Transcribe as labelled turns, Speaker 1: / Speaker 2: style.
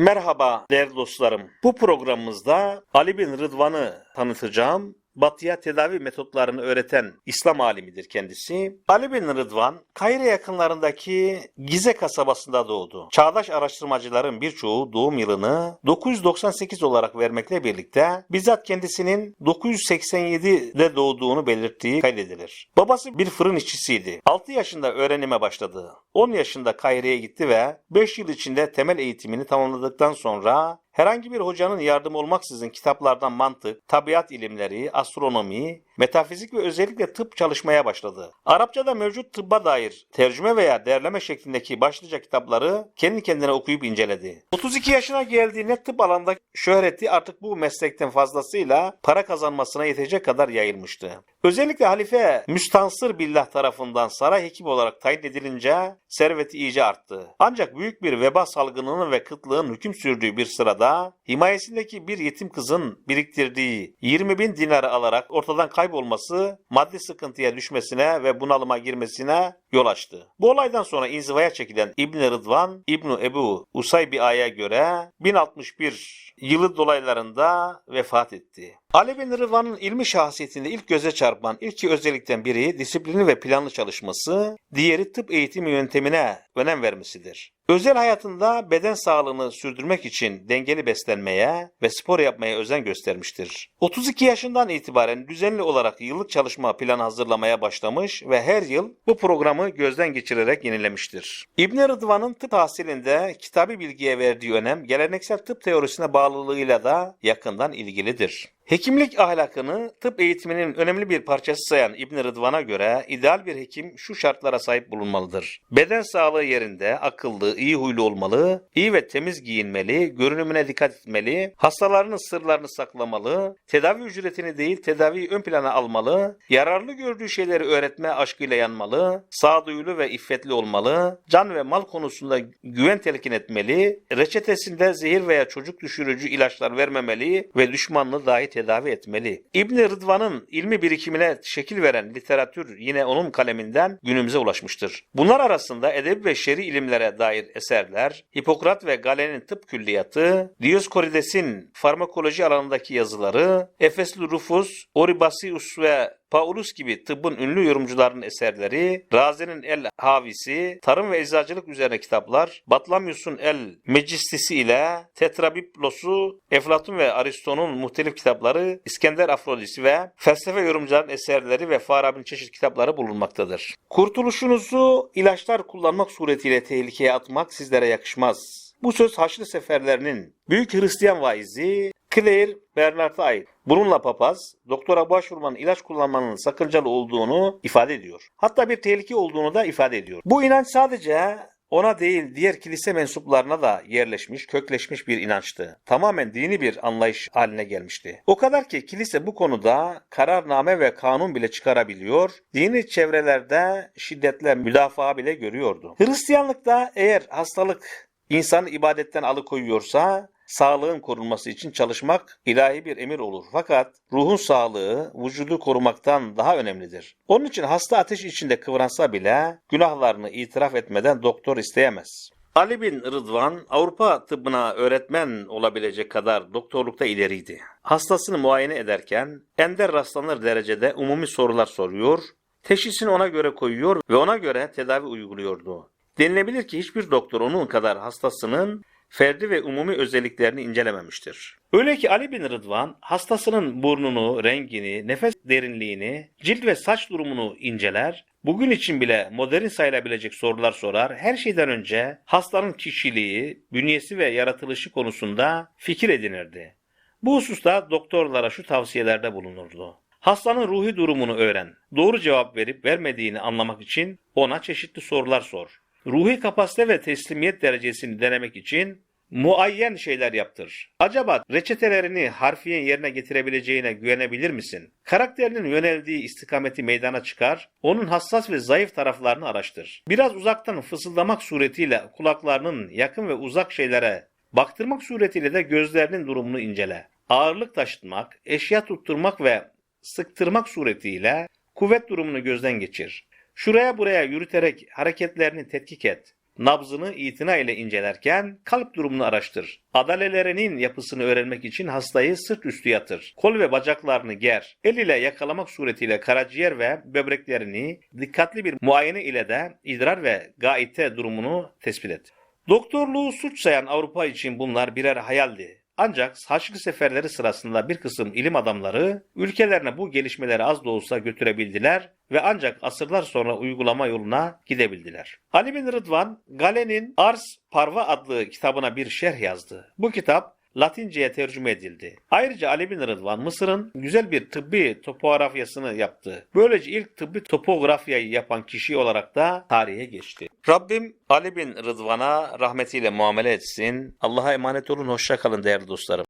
Speaker 1: Merhaba değerli dostlarım. Bu programımızda Ali bin Rıdvan'ı tanıtacağım. Batıya tedavi metotlarını öğreten İslam alimidir kendisi. Ali bin Rıdvan, Kahire yakınlarındaki Gize kasabasında doğdu. Çağdaş araştırmacıların birçoğu doğum yılını 998 olarak vermekle birlikte bizzat kendisinin 987'de doğduğunu belirttiği kaydedilir. Babası bir fırın işçisiydi. 6 yaşında öğrenime başladı. 10 yaşında Kahire'ye gitti ve 5 yıl içinde temel eğitimini tamamladıktan sonra herhangi bir hocanın yardımı olmaksızın kitaplardan mantık, tabiat ilimleri, astronomi, metafizik ve özellikle tıp çalışmaya başladı. Arapçada mevcut tıbba dair tercüme veya derleme şeklindeki başlıca kitapları kendi kendine okuyup inceledi. 32 yaşına geldiğinde tıp alanında şöhreti artık bu meslekten fazlasıyla para kazanmasına yetecek kadar yayılmıştı. Özellikle halife Müstansır Billah tarafından saray hekimi olarak tayin edilince serveti iyice arttı. Ancak büyük bir veba salgınının ve kıtlığın hüküm sürdüğü bir sırada himayesindeki bir yetim kızın biriktirdiği 20 bin dinarı alarak ortadan kaybolması maddi sıkıntıya düşmesine ve bunalıma girmesine yol açtı. Bu olaydan sonra inzivaya çekilen İbni Rıdvan, İbni Ebu Usaybi'ye göre 1061 yılı dolaylarında vefat etti. Ali bin Rıdvan'ın ilmi şahsiyetinde ilk göze çarpan ilk özellikten biri disiplini ve planlı çalışması, diğeri tıp eğitimi yöntemine önem vermesidir. Özel hayatında beden sağlığını sürdürmek için dengeli beslenmeye ve spor yapmaya özen göstermiştir. 32 yaşından itibaren düzenli olarak yıllık çalışma planı hazırlamaya başlamış ve her yıl bu programı gözden geçirerek yenilemiştir. İbn Rıdvan'ın tıp tahsilinde kitabi bilgiye verdiği önem geleneksel tıp teorisine bağlılığıyla da yakından ilgilidir. Hekimlik ahlakını tıp eğitiminin önemli bir parçası sayan İbn Rıdvan'a göre ideal bir hekim şu şartlara sahip bulunmalıdır. Beden sağlığı yerinde akıllı, iyi huylu olmalı, iyi ve temiz giyinmeli, görünümüne dikkat etmeli, hastalarının sırlarını saklamalı, tedavi ücretini değil tedaviyi ön plana almalı, yararlı gördüğü şeyleri öğretme aşkıyla yanmalı, sağduyulu ve iffetli olmalı, can ve mal konusunda güven telkin etmeli, reçetesinde zehir veya çocuk düşürücü ilaçlar vermemeli ve düşmanlığı dahi tedavi etmeli. İbn Rıdvan'ın ilmi birikimine şekil veren literatür yine onun kaleminden günümüze ulaşmıştır. Bunlar arasında edebi ve şer'i ilimlere dair eserler, Hipokrat ve Galen'in tıp külliyatı, Dioscorides'in farmakoloji alanındaki yazıları, Efesli Rufus, Oribasius ve Paulus gibi tıbbın ünlü yorumcularının eserleri, Razi'nin El Havisi, tarım ve eczacılık üzerine kitaplar, Batlamyus'un El Mecistisi ile Tetrabiplos'u, Eflatun ve Aristo'nun muhtelif kitapları, İskender Afrodisi ve felsefe yorumcularının eserleri ve Farabi'nin çeşitli kitapları bulunmaktadır. Kurtuluşunuzu ilaçlar kullanmak suretiyle tehlikeye atmak sizlere yakışmaz. Bu söz Haçlı Seferlerinin büyük Hristiyan vaizi Claire Bernard'a ait. Bununla papaz, doktora başvurmanın ilaç kullanmanın sakıncalı olduğunu ifade ediyor. Hatta bir tehlike olduğunu da ifade ediyor. Bu inanç sadece ona değil diğer kilise mensuplarına da yerleşmiş, kökleşmiş bir inançtı. Tamamen dini bir anlayış haline gelmişti. O kadar ki kilise bu konuda kararname ve kanun bile çıkarabiliyor, dini çevrelerde şiddetle müdafaa bile görüyordu. Hristiyanlıkta eğer hastalık insanı ibadetten alıkoyuyorsa sağlığın korunması için çalışmak ilahi bir emir olur. Fakat ruhun sağlığı vücudu korumaktan daha önemlidir. Onun için hasta ateş içinde kıvransa bile günahlarını itiraf etmeden doktor isteyemez. Ali bin Rıdvan Avrupa tıbbına öğretmen olabilecek kadar doktorlukta ileriydi. Hastasını muayene ederken ender rastlanır derecede umumi sorular soruyor, teşhisini ona göre koyuyor ve ona göre tedavi uyguluyordu. Denilebilir ki hiçbir doktor onun kadar hastasının ferdi ve umumi özelliklerini incelememiştir. Öyle ki Ali bin Rıdvan hastasının burnunu, rengini, nefes derinliğini, cilt ve saç durumunu inceler, bugün için bile modern sayılabilecek sorular sorar, her şeyden önce hastanın kişiliği, bünyesi ve yaratılışı konusunda fikir edinirdi. Bu hususta doktorlara şu tavsiyelerde bulunurdu. Hastanın ruhi durumunu öğren. Doğru cevap verip vermediğini anlamak için ona çeşitli sorular sor. Ruhi kapasite ve teslimiyet derecesini denemek için muayyen şeyler yaptır. Acaba reçetelerini harfiyen yerine getirebileceğine güvenebilir misin? Karakterinin yöneldiği istikameti meydana çıkar, onun hassas ve zayıf taraflarını araştır. Biraz uzaktan fısıldamak suretiyle kulaklarının yakın ve uzak şeylere baktırmak suretiyle de gözlerinin durumunu incele. Ağırlık taşıtmak, eşya tutturmak ve sıktırmak suretiyle kuvvet durumunu gözden geçir. Şuraya buraya yürüterek hareketlerini tetkik et. nabzını itina ile incelerken kalp durumunu araştır. Adalelerinin yapısını öğrenmek için hastayı sırt üstü yatır. Kol ve bacaklarını ger. El ile yakalamak suretiyle karaciğer ve böbreklerini dikkatli bir muayene ile de idrar ve gaite durumunu tespit et. Doktorluğu suç sayan Avrupa için bunlar birer hayaldi. Ancak Haçlı seferleri sırasında bir kısım ilim adamları ülkelerine bu gelişmeleri az da olsa götürebildiler ve ancak asırlar sonra uygulama yoluna gidebildiler. Ali bin Rıdvan, Galen'in Ars Parva adlı kitabına bir şerh yazdı. Bu kitap Latince'ye tercüme edildi. Ayrıca Ali bin Rıdvan Mısır'ın güzel bir tıbbi topografyasını yaptı. Böylece ilk tıbbi topografyayı yapan kişi olarak da tarihe geçti. Rabbim Ali bin Rıdvan'a rahmetiyle muamele etsin. Allah'a emanet olun. Hoşça kalın değerli dostlarım.